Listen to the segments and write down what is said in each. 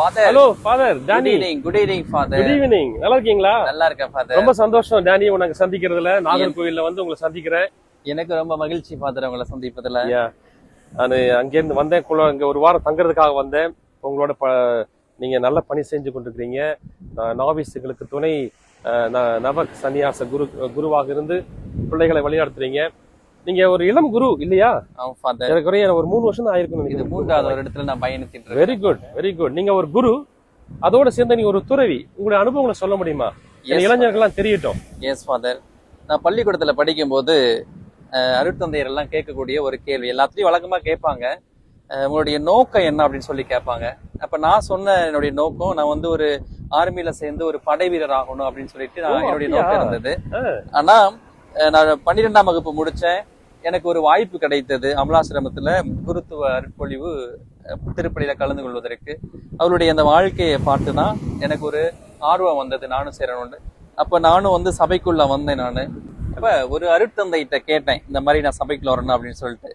Father hello father Danny good evening father good evening நல்லா இருக்கீங்களா? நல்லா இருக்கேன் ஃபாதர் ரொம்ப சந்தோஷம். டானி உனக்கு சந்திக்கிறதுல. நாகர்கோவில்ல வந்து உங்களை சந்திக்கிறேன். எனக்கு ரொம்ப மகிழ்ச்சி ஃபாதர் உங்களை சந்திப்பதுல. நான் அங்கேருந்து வந்தேன். குள்ள இங்க ஒரு வாரம் தங்குறதுக்காக வந்தேன். உங்களோட ப நீங்க நல்ல பணி செஞ்சு கொண்டிருக்கிறீங்க. நாவிஸுகளுக்கு துணை நவ சன்னியாச குரு குருவாக இருந்து பிள்ளைகளை வழிநடத்துறீங்க. நீங்க ஒரு இளம் குரு இல்லையா? ஏறக்குறைய ஒரு மூணு வருஷம் தான் ஆயிருக்கும் இது மூன்றாவது ஒரு இடத்துல நான் இருக்கேன். வெரி குட் வெரி குட் நீங்க ஒரு குரு அதோட சேர்ந்து நீங்க ஒரு துறவி. உங்களுடைய அனுபவங்களை சொல்ல முடியுமா? இளைஞர்கள்லாம் தெரியட்டும். எஸ் ஃபாதர் நான் பள்ளிக்கூடத்துல படிக்கும்போது அருட்தந்தையர் எல்லாம் கேட்கக்கூடிய ஒரு கேள்வி. எல்லாத்தையும் வழக்கமா கேட்பாங்க. உங்களுடைய நோக்கம் என்ன அப்படின்னு சொல்லி கேட்பாங்க. அப்ப நான் சொன்ன என்னுடைய நோக்கம் நான் வந்து ஒரு ஆர்மியில சேர்ந்து ஒரு படை வீரர் ஆகணும் அப்படின்னு சொல்லிட்டு நான் என்னுடைய? நோக்கம் இருந்தது. ஆனா நான் பன்னிரெண்டாம் வகுப்பு முடிச்சேன். எனக்கு ஒரு வாய்ப்பு கிடைத்தது அமலாசிரமத்தில் குருத்துவ அருட்பொழிவு திருப்பணியில் கலந்து கொள்வதற்கு. அவருடைய அந்த வாழ்க்கையை பார்த்து தான் எனக்கு ஒரு ஆர்வம் வந்தது நானும் சேரணும்னு. அப்போ நானும் வந்து சபைக்குள்ள வந்தேன் நான். அப்போ ஒரு அருட்தந்தைகிட்ட கேட்டேன் இந்த மாதிரி நான் சபைக்குள்ள வரணும் அப்படின்னு சொல்லிட்டு.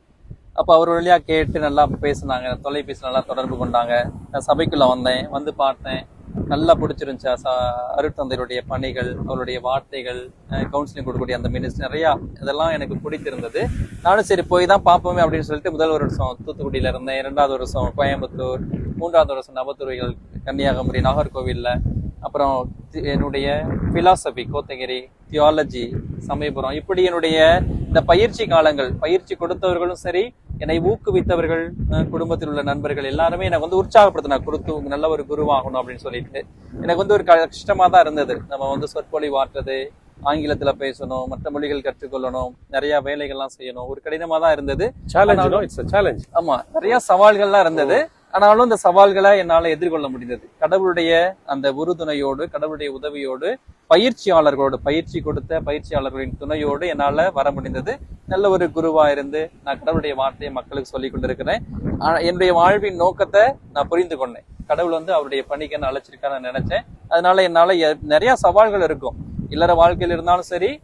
அப்போ அவர் வழியாக கேட்டு நல்லா பேசுனாங்க தொலைபேசி நல்லா தொடர்பு கொண்டாங்க. நான் சபைக்குள்ள வந்தேன் வந்து பார்த்தேன். நல்லா பிடிச்சிருந்துச்சு. சா அருட்தந்தையருடைய பணிகள் அவருடைய வார்த்தைகள் கவுன்சிலிங் கொடுக்கக்கூடிய அந்த மினிஸ்டர் நிறையா இதெல்லாம் எனக்கு பிடித்திருந்தது. நானும் சரி போய் தான் பார்ப்போமே அப்படின்னு சொல்லிட்டு முதல் வருஷம் தூத்துக்குடியில் இருந்தேன். இரண்டாவது வருஷம் கோயம்புத்தூர் மூன்றாவது வருஷம் நவத்துறைகள் கன்னியாகுமரி நாகர்கோவிலில். அப்புறம் தி- என்னுடைய பிலாசபி கோத்தகிரி தியாலஜி சமயபுரம். இப்படி என்னுடைய இந்த பயிற்சி காலங்கள் பயிற்சி கொடுத்தவர்களும் சரி என்னை ஊக்குவித்தவர்கள் குடும்பத்தில் உள்ள நண்பர்கள் எல்லாருமே எனக்கு வந்து உற்சாகப்படுத்தினா குருத்து நல்ல ஒரு குருவாகணும் அப்படின்னு சொல்லிட்டு. எனக்கு வந்து ஒரு கஷ்டமா தான் இருந்தது. நம்ம வந்து சொற்பொழிவு ஆற்றுறது ஆங்கிலத்துல பேசணும் மற்ற மொழிகள் கற்றுக்கொள்ளணும் நிறைய வேலைகள்லாம் செய்யணும். ஒரு கடினமா தான் இருந்தது. சேலஞ்ச் ஆமா நிறைய சவால்கள்லாம் இருந்தது. ஆனாலும் இந்த சவால்களை என்னால எதிர்கொள்ள முடிந்தது. கடவுளுடைய அந்த உறுதுணையோடு கடவுளுடைய உதவியோடு பயிற்சியாளர்களோட பயிற்சி கொடுத்த பயிற்சியாளர்களின் துணையோடு என்னால் வர முடிந்தது. நல்ல ஒரு குருவா இருந்து நான் கடவுளுடைய வார்த்தையை மக்களுக்கு சொல்லி கொண்டிருக்கிறேன். என்னுடைய வாழ்வின் நோக்கத்தை நான் புரிந்து கொண்டேன். கடவுள் வந்து அவருடைய பணிக்கு நான் அழைச்சிருக்கான்னு நான் நினைச்சேன். அதனால என்னால எ- நிறைய சவால்கள் இருக்கும். இல்லற வாழ்க்கையில் இருந்தாலும் சரி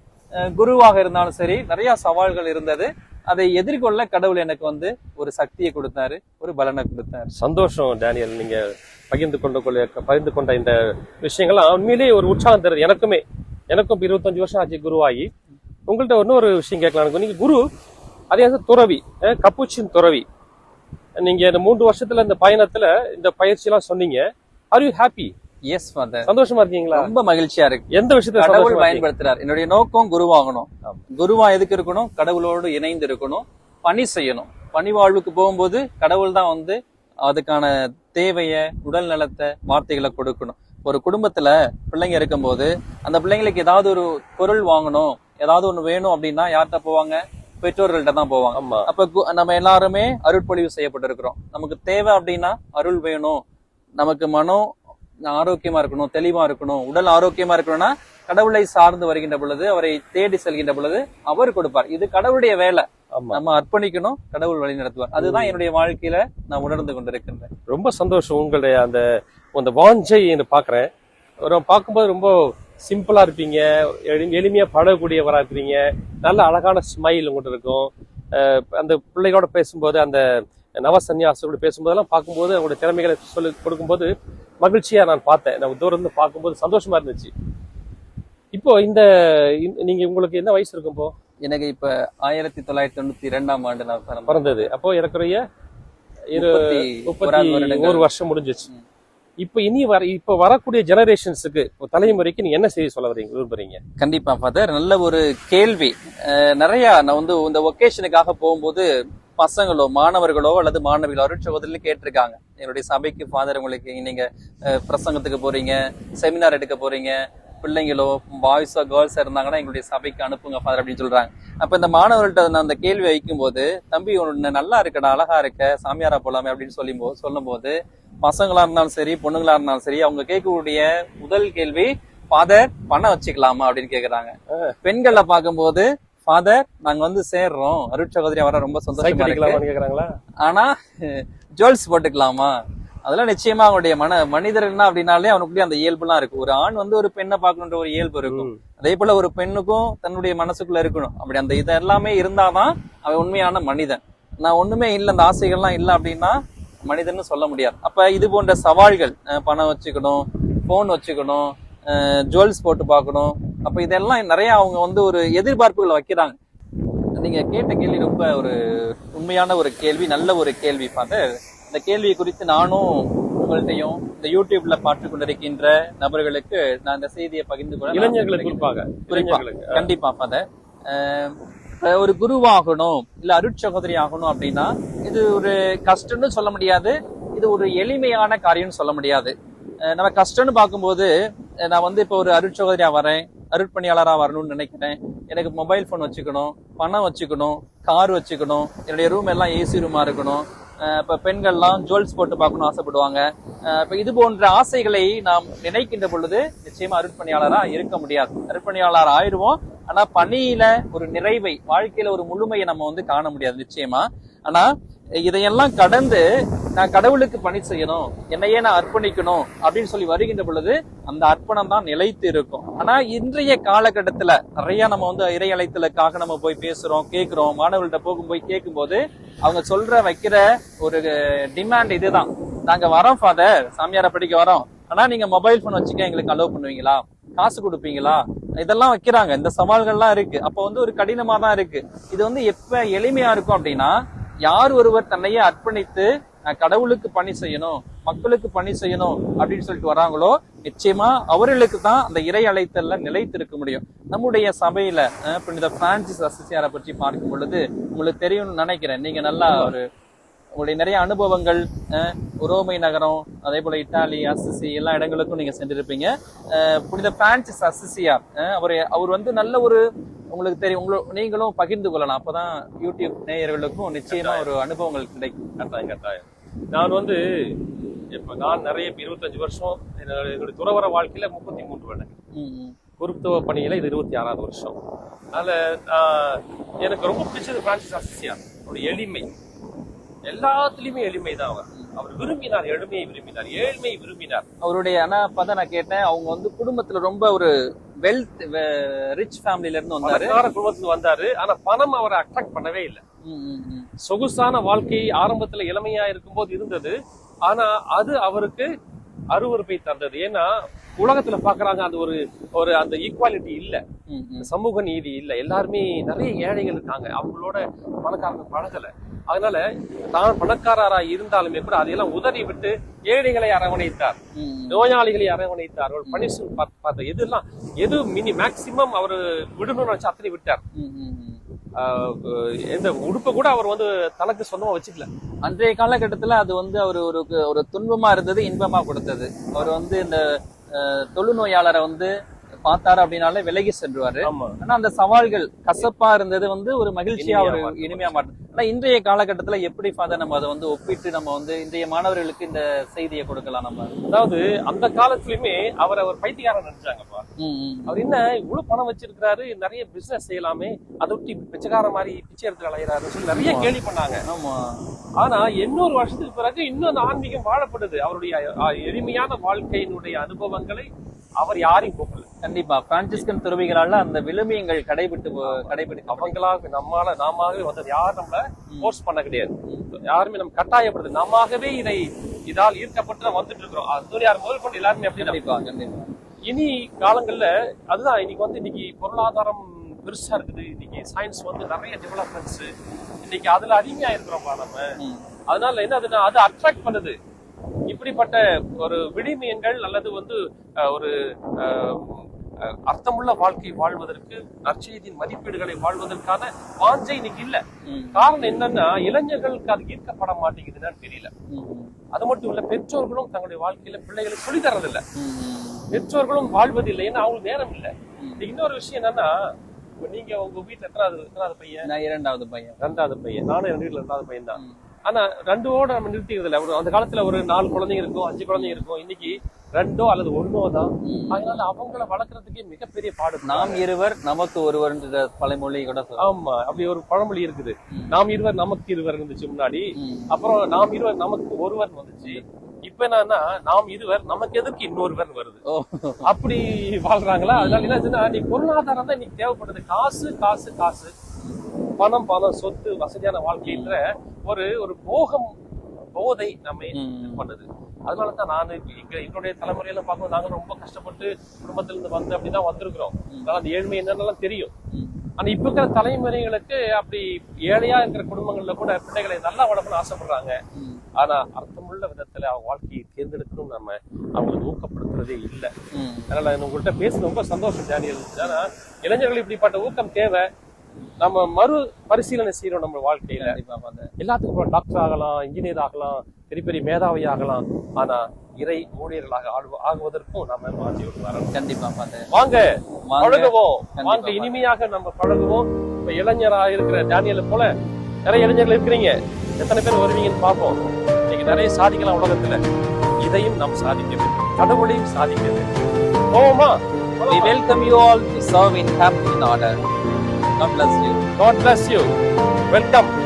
குருவாக இருந்தாலும் சரி நிறைய சவால்கள் இருந்தது. அதை எதிர்கொள்ள கடவுள் எனக்கு வந்து ஒரு சக்தியை கொடுத்தாரு ஒரு பலனை கொடுத்தாரு. சந்தோஷம் டேனியல். நீங்க பகிர்ந்து கொண்ட பகிர்ந்து கொண்ட இந்த விஷயங்கள்லாம் உண்மையிலேயே ஒரு உற்சாகம் தருது. எனக்குமே. எனக்கும் இருபத்தஞ்சு வருஷம் ஆச்சு குருவாகி. உங்கள்ட்ட இன்னொரு விஷயம் கேட்கலாம். எனக்கு நீங்க குரு அதே துறவி கப்புச்சின் துறவி. நீங்க இந்த மூன்று வருஷத்துல இந்த பயணத்துல இந்த பயிற்சி எல்லாம் சொன்னீங்க. Are you happy yes father சந்தோஷமா இருக்கீங்களா? ரொம்ப மகிழ்ச்சியா இருக்கு. எந்த விஷயத்துல கடவுள்? பயன்படுத்துறார். என்னுடைய நோக்கம் குருவாகணும் குருவா எதுக்கு இருக்கணும்? கடவுளோடு இணைந்து இருக்கணும். பணி செய்யணும். பணி வாழ்வுக்கு போகும்போது கடவுள் தான் வந்து அதுக்கான தேவைய உடல் நலத்தை வார்த்தைகளை கொடுக்கணும். ஒரு குடும்பத்துல பிள்ளைங்க இருக்கும்போது அந்த பிள்ளைங்களுக்கு ஏதாவது ஒரு பொருள் வாங்கணும். ஏதாவது ஒண்ணு வேணும் அப்படின்னா யார்கிட்ட போவாங்க? பெற்றோர்கள்ட்ட தான் போவாங்க. அப்ப நம்ம எல்லாருமே அருட்பொழிவு செய்யப்பட்டிருக்கிறோம். நமக்கு தேவை அப்படின்னா அருள் வேணும். நமக்கு மனம் ஆரோக்கியமா இருக்கணும் தெளிவா இருக்கணும் உடல் ஆரோக்கியமா இருக்கணும்னா கடவுளை சார்ந்து வருகின்ற பொழுது அவரை தேடி செல்கின்ற பொழுது அவர் கொடுப்பார். இது கடவுளுடைய வேலை. நம்ம அர்ப்பணிக்கணும் கடவுள் வழி நடத்துவார். அதுதான் என்னுடைய வாழ்க்கையில நான் உணர்ந்து கொண்டிருக்கின்றேன். ரொம்ப சந்தோஷம் உங்களுடைய அந்த அந்த வாஞ்சை ஒரு பார்க்கும்போது ரொம்ப சிம்பிளா இருப்பீங்க எளி- எளிமையா பழகக்கூடியவரா இருக்கிறீங்க. நல்ல அழகான ஸ்மைல் உங்கள்கிட்ட இருக்கும். அந்த பிள்ளைகளோட பேசும்போது அந்த நவ சன்னியாசோட பேசும்போதெல்லாம் பார்க்கும்போது அவங்களுடைய திறமைகளை சொல்லி கொடுக்கும்போது மகிழ்ச்சியா நான் பார்த்தேன். நான் தூரம் இருந்து பார்க்கும்போது சந்தோஷமா இருந்துச்சு. இப்போ இந்த நீங்க உங்களுக்கு என்ன வயசு இருக்கும் இப்போ? எனக்கு இப்ப ஆயிரத்தி தொள்ளாயிரத்தி தொண்ணூத்தி இரண்டாம் ஆண்டு நான் பிறந்தது. அப்போ ஏறக்குறைய இரு முப்பத்தி. ஒரு வருஷம் முடிஞ்சிச்சு. இப்ப இனி வர இப்ப வரக்கூடிய ஜெனரேஷன்ஸுக்கு தலைமுறைக்கு நீங்க என்ன செய்தி சொல்ல வரீங்க விரும்புறீங்க? கண்டிப்பா ஃபாதர் நல்ல ஒரு கேள்வி. நிறைய நான் வந்து இந்த ஒகேஷனுக்காக போகும்போது பசங்களோ மாணவர்களோ அல்லது மாணவிகளோ அருட்சகோதரில் கேட்டிருக்காங்க. என்னுடைய சபைக்கு ஃபாதர் உங்களுக்கு நீங்க பிரசங்கத்துக்கு போறீங்க செமினார் எடுக்க போறீங்க பிள்ளைங்களோ பாய்ஸோ கேர்ள்ஸோ இருந்தாங்கன்னா எங்களுடைய சபைக்கு அனுப்புங்க ஃபாதர் அப்படின்னு சொல்றாங்க. அப்ப இந்த மாணவர்கள்ட்ட நான் அந்த கேள்வி வைக்கும்போது தம்பி உன்னை நல்லா இருக்கடா அழகா இருக்க சாமியாரா போலாமே அப்படின்னு சொல்லி சொல்லும் போது பசங்களா இருந்தாலும் சரி பொண்ணுங்களா இருந்தாலும் சரி அவங்க கேட்கக்கூடிய முதல் கேள்வி ஃபாதர் பணம் வச்சுக்கலாமா? அப்படின்னு கேக்குறாங்க. பெண்களை பார்க்கும்போது ஃபாதர் நாங்க வந்து சேர்றோம். அருட்சகோதரி வர ரொம்ப சந்தோஷமா கேக்குறாங்களா? ஆனா ஜுவல்ஸ் போட்டுக்கலாமா? அதெல்லாம் நிச்சயமா அவனுடைய மன மனிதர்னா அப்படின்னாலே அவனுக்குள்ளே அந்த இயல்புலாம் இருக்கு ஒரு ஆண் வந்து ஒரு பெண்ணை பார்க்கணுன்ற ஒரு இயல்பு இருக்கும். அதே போல ஒரு பெண்ணுக்கும் தன்னுடைய மனசுக்குள்ள இருக்கணும். அப்படி அந்த இது எல்லாமே இருந்தாதான் அவன் உண்மையான மனிதன். நான் ஒண்ணுமே இல்லை அந்த ஆசைகள்லாம் இல்லை அப்படின்னா மனிதன்னு சொல்ல முடியாது. அப்ப இது போன்ற சவால்கள் பணம் வச்சுக்கணும் போன் வச்சுக்கணும் ஜுவல்ஸ் போட்டு பார்க்கணும் அப்ப இதெல்லாம் நிறைய அவங்க வந்து ஒரு எதிர்பார்ப்புகளை வைக்கிறாங்க. நீங்க கேட்ட கேள்வி ரொம்ப ஒரு உண்மையான ஒரு கேள்வி நல்ல ஒரு கேள்வி. பார்த்து இந்த கேள்வி குறித்து நானும் உங்கள்கிட்டையும் இந்த யூடியூப்ல பார்த்து கொண்டிருக்கின்ற நபர்களுக்கு நான் இந்த செய்தியை பகிர்ந்து கொள்ள இளைஞர்களுக்கு. குறிப்பாக கண்டிப்பா ஃபாதர் ஒரு குருவாகணும் இல்ல அருட்சகோதரி ஆகணும் அப்படின்னா இது ஒரு கஷ்டம்னு சொல்ல முடியாது. இது ஒரு எளிமையான காரியம்னு சொல்ல முடியாது. நம்ம கஷ்டம்னு பார்க்கும்போது நான் வந்து இப்போ ஒரு அருட்சகோதரியா வரேன். அருட்பணியாளராக வரணும்னு நினைக்கிறேன். எனக்கு மொபைல் ஃபோன் வச்சுக்கணும் பணம் வச்சுக்கணும் கார் வச்சுக்கணும் என்னுடைய ரூம் எல்லாம் ஏசி ரூமாக இருக்கணும். இப்போ பெண்கள்லாம் ஜுவல்ஸ் போட்டு பார்க்கணும் ஆசைப்படுவாங்க. இப்போ இது போன்ற ஆசைகளை நாம் நினைக்கின்ற பொழுது நிச்சயமாக அருட்பணியாளராக இருக்க முடியாது. அருட்பணியாளர் ஆயிடுவோம். ஆனால் பணியில ஒரு நிறைவை வாழ்க்கையில ஒரு முழுமையை நம்ம வந்து காண முடியாது நிச்சயமா. ஆனால் இதையெல்லாம் கடந்து நான் கடவுளுக்கு பணி செய்யணும் என்னையே நான் அர்ப்பணிக்கணும் அப்படின்னு சொல்லி வருகின்ற பொழுது அந்த அர்ப்பணம் தான் நிலைத்து இருக்கும். ஆனா இன்றைய காலகட்டத்துல நிறைய நம்ம வந்து இறை அழைத்தலுக்காக நம்ம போய் பேசுறோம் கேட்கிறோம் மாணவர்கள்ட்ட போகும் போய் கேட்கும்போது அவங்க சொல்ற வைக்கிற ஒரு டிமாண்ட் இதுதான். நாங்க வரோம் ஃபாதர் சாமியாரை படிக்க வரோம். ஆனா நீங்க மொபைல் போன் வச்சுக்க எங்களுக்கு அலோவ் பண்ணுவீங்களா? காசு கொடுப்பீங்களா? இதெல்லாம் வைக்கிறாங்க. இந்த சவால்கள்லாம் இருக்கு. அப்போ வந்து ஒரு கடினமா தான் இருக்கு. இது வந்து எப்ப எளிமையா இருக்கும் அப்படின்னா யார் ஒருவர் தன்னையே அர்ப்பணித்து நான் கடவுளுக்கு பணி செய்யணும் மக்களுக்கு பணி செய்யணும் அப்படின்னு சொல்லிட்டு வராங்களோ நிச்சயமா அவர்களுக்கு தான் அந்த இறை அழைத்தல்ல நிலைத்து இருக்க முடியும். நம்முடைய சபையில புனித பிரான்சிஸ் அசிசியாரை பற்றி பார்க்கும் பொழுது உங்களுக்கு தெரியும்னு நினைக்கிறேன். நீங்க நல்லா ஒரு உங்களுடைய நிறைய அனுபவங்கள் அஹ், ரோமை நகரம் அதே போல இத்தாலி அசிசி எல்லா இடங்களுக்கும் நீங்க சென்றிருப்பீங்க. புனித பிரான்சிஸ் அசிசியார் அஹ், அவர் அவர் வந்து நல்ல ஒரு உங்களுக்கு தெரியும் உங்களோ நீங்களும் பகிர்ந்து கொள்ளலாம். அப்பதான் யூடியூப் நேயர்களுக்கும் நிச்சயமா ஒரு அனுபவங்கள் கிடைக்கும். கட்டாயம் கட்டாயம். நான் வந்து இப்ப நான் நிறைய இருபத்தஞ்சு வருஷம் என்னோட என்னுடைய துறவர வாழ்க்கையில முப்பத்தி மூன்று ம். குருத்துவ பணியில இது இருபத்தி ஆறாவது வருஷம். அதுல ஆஹ், எனக்கு ரொம்ப பிடிச்சது பிரான்சிஸ் அசிசியார் அவருடைய எளிமை. எல்லாத்துலயுமே எளிமை தான் அவர். அவர் விரும்பினார் எளிமையை விரும்பினார் ஏழ்மையை விரும்பினார். அவருடைய ஆனா அப்பதான் நான் கேட்டேன் அவங்க வந்து குடும்பத்துல ரொம்ப ஒரு வெல்த் ரிச் ஃபேமிலில இருந்து வந்தாரு. குடும்பத்துல வந்தாரு ஆனா பணம் அவரை அட்ராக்ட் பண்ணவே இல்லை. சொகுசான வாழ்க்கை ஆரம்பத்துல இளமையா இருக்கும்போது இருந்தது ஆனா அது அவருக்கு அருவருப்பை தந்தது. ஏன்னா உலகத்துல பாக்குறாங்க அந்த ஒரு ஒரு அந்த ஈக்குவாலிட்டி இல்ல. சமூக நீதி இல்ல. எல்லாருமே நிறைய ஏழைகள் இருக்காங்க. அவங்களோட பணக்காரங்க பழகல. அதனால தான் பணக்காரரா இருந்தாலுமே கூட அதையெல்லாம் உதறி விட்டு ஏழைகளை அரவணைத்தார். நோயாளிகளை அரவணைத்தார். அவர் பனிஷன் பார்த்த எதெல்லாம் எது மினி மேக்சிமம் அவர் விடணும்னு நினைச்சு அத்தனை விட்டார். எந்த உடுப்பை கூட அவர் வந்து தனக்கு சொந்தமா வச்சுக்கல. அன்றைய காலகட்டத்துல அது வந்து அவர் ஒரு ஒரு துன்பமா இருந்தது இன்பமா கொடுத்தது. அவர் வந்து இந்த தொழுநோயாளரை வந்து பார்த்தாரு அப்படின்னாலே விலகி சென்றுவாரு. ஆனா அந்த சவால்கள் கசப்பா இருந்தது வந்து ஒரு மகிழ்ச்சியா ஒரு இனிமையா மாற்று ஆனா இன்றைய காலகட்டத்துல எப்படி ஃபாதர் நம்ம அதை வந்து ஒப்பிட்டு நம்ம வந்து இன்றைய மாணவர்களுக்கு இந்த செய்தியை கொடுக்கலாம் நம்ம? அதாவது அந்த காலத்துலயுமே அவர் அவர் பைத்தியக்காரன் நினைச்சாங்கப்பா. அவர் என்ன இவ்வளவு பணம் வச்சிருக்காரு நிறைய பிசினஸ் செய்யலாமே அதை விட்டு பிச்சைக்கார மாதிரி பிச்சை எடுத்து அலையிறாரு சொல்லி நிறைய கேள்வி பண்ணாங்க. ஆமா. ஆனா இன்னொரு வருஷத்துக்கு பிறகு இன்னும் அந்த ஆன்மீகம் வாழப்படுது. அவருடைய எளிமையான வாழ்க்கையினுடைய அனுபவங்களை அவர் யாரையும் கூப்பிடல கண்டிப்பா. பிரான்சிஸ்கன் துறவிகளால அந்த விழுமியங்கள் கடைபிட்டு கடைபிடிக்க அவங்களாக நம்மால நாமவே வந்தது. யாரும் நம்மள ஃபோர்ஸ் பண்ண கிடையாது. யாருமே நம்ம கட்டாயப்படுது நம்மாகவே இதை இதால் ஈர்க்கப்பட்டு வந்துட்டு இருக்கிறோம். அது யார் முதல் கொண்டு எல்லாருமே கண்டிப்பா கண்டிப்பா. இனி காலங்கள்ல அதுதான் இன்னைக்கு வந்து இன்னைக்கு பொருளாதாரம் பெருசா இருக்குது. இன்னைக்கு சயின்ஸ் வந்து நிறைய டெவலப்மெண்ட்ஸ் இன்னைக்கு அதுல அடிமையா இருக்கிறோம்ப்பா நம்ம. அதனால என்ன அதுன்னா அது அட்ராக்ட் பண்ணுது. இப்படிப்பட்ட ஒரு விடிமியங்கள் அல்லது வந்து ஒரு அர்த்தமுள்ள வாழ்க்கை வாழ்வதற்கு நற்செய்தியின் மதிப்பீடுகளை வாழ்வதற்கான வாஞ்சை இன்னைக்கு இல்ல. காரணம் என்னன்னா இளைஞர்களுக்கு அது ஈர்க்கப்பட மாட்டேங்குதுன்னு தெரியல. அது மட்டும் இல்ல பெற்றோர்களும் தங்களுடைய வாழ்க்கையில பிள்ளைகளுக்கு சொல்லி தரதில்ல ம். பெற்றோர்களும் வாழ்வதில்லை ஏன்னா அவங்களுக்கு நேரம் இல்ல. இன்னொரு விஷயம் என்னன்னா நீங்க உங்க வீட்டுல எத்தனாவது எத்தனாவது பையன்? நான் இரண்டாவது பையன். ரெண்டாவது பையன். நானும் என் வீட்டுல ரெண்டாவது பையன் தான். ஆனா ரெண்டோட நம்ம நிறுத்திக்கிறது இல்ல ஒரு அந்த காலத்துல ஒரு நாலு குழந்தைங்க இருக்கும் அஞ்சு குழந்தைங்க இருக்கும். இன்னைக்கு ரெண்டோ அல்லது ஒன்னோ தான். அதனால அவங்கள வளர்க்கறதுக்கே மிகப்பெரிய பாடு நாம் இருவர் நமக்கு ஒருவர்ன்ற பழமொழி கூட ஆமா அப்படி ஒரு பழமொழி இருக்குது. நாம் இருவர் நமக்கு இருவர் இருந்துச்சு முன்னாடி. அப்புறம் நாம் இருவர் நமக்கு ஒருவர் வந்துச்சு. இப்ப என்னன்னா நாம் இருவர் நமக்கு எதற்கு இன்னொருவர் வருது? அப்படி வாழ்றாங்களா? அதனால என்னாச்சுன்னா நீ பொருளாதாரம் தான் இன்னைக்கு தேவைப்படுது. காசு காசு காசு. பணம் பணம் சொத்து வசதியான வாழ்க்கைன்ற ஒரு ஒரு போகம் போதை நம்மை பண்ணுது. அதனால தான் நான் எங்க எங்களுடைய தலைமுறையில பார்க்கும்போது நாங்க ரொம்ப கஷ்டப்பட்டு குடும்பத்துல இருந்து வந்து அப்படிதான் வந்திருக்கிறோம். அதனால அந்த ஏழ்மை என்னென்னலாம் தெரியும். ஆனா இப்ப இருக்கிற தலைமுறைகளுக்கு அப்படி ஏழையா இருக்கிற குடும்பங்கள்ல கூட பிள்ளைகளை நல்லா வளர்க்கணும்னு ஆசைப்படுறாங்க. ஆனா அர்த்தமுள்ள விதத்துல அவங்க வாழ்க்கையை தேர்ந்தெடுக்கணும் நம்ம அவங்களுக்கு ஊக்கப்படுத்துறதே இல்லை. அதனால உங்கள்கிட்ட பேச ரொம்ப சந்தோஷம் டேனியல் ஏன்னா இளைஞர்கள் இப்படிப்பட்ட ஊக்கம் தேவை. நம்ம மறு பரிசீலனை செய்யறோம் நம்ம வாழ்க்கையில. எல்லாத்துக்கும் டாக்டர் ஆகலாம் இன்ஜினியர் ஆகலாம் பெரிய பெரிய மேதாவி ஆகலாம். ஆனா இறை ஊழியர்களாக ஆகுவதற்கும் நம்ம மாற்றி வரணும். கண்டிப்பா வாங்க. பழகுவோம். வாங்க. இனிமையாக நம்ம பழகுவோம். இப்ப இளைஞரா இருக்கிற டேனியலை போல நிறைய இளைஞர்கள் இருக்கிறீங்க. எத்தனை பேர் வருவீங்கன்னு பார்ப்போம். நீங்க நிறைய சாதிக்கலாம் உலகத்துல. இதையும் நாம் சாதிக்க வேண்டும். கடவுளையும் சாதிக்க வேண்டும். போவோமா? We welcome you all to serve in captain order. God bless you. God bless you. Welcome.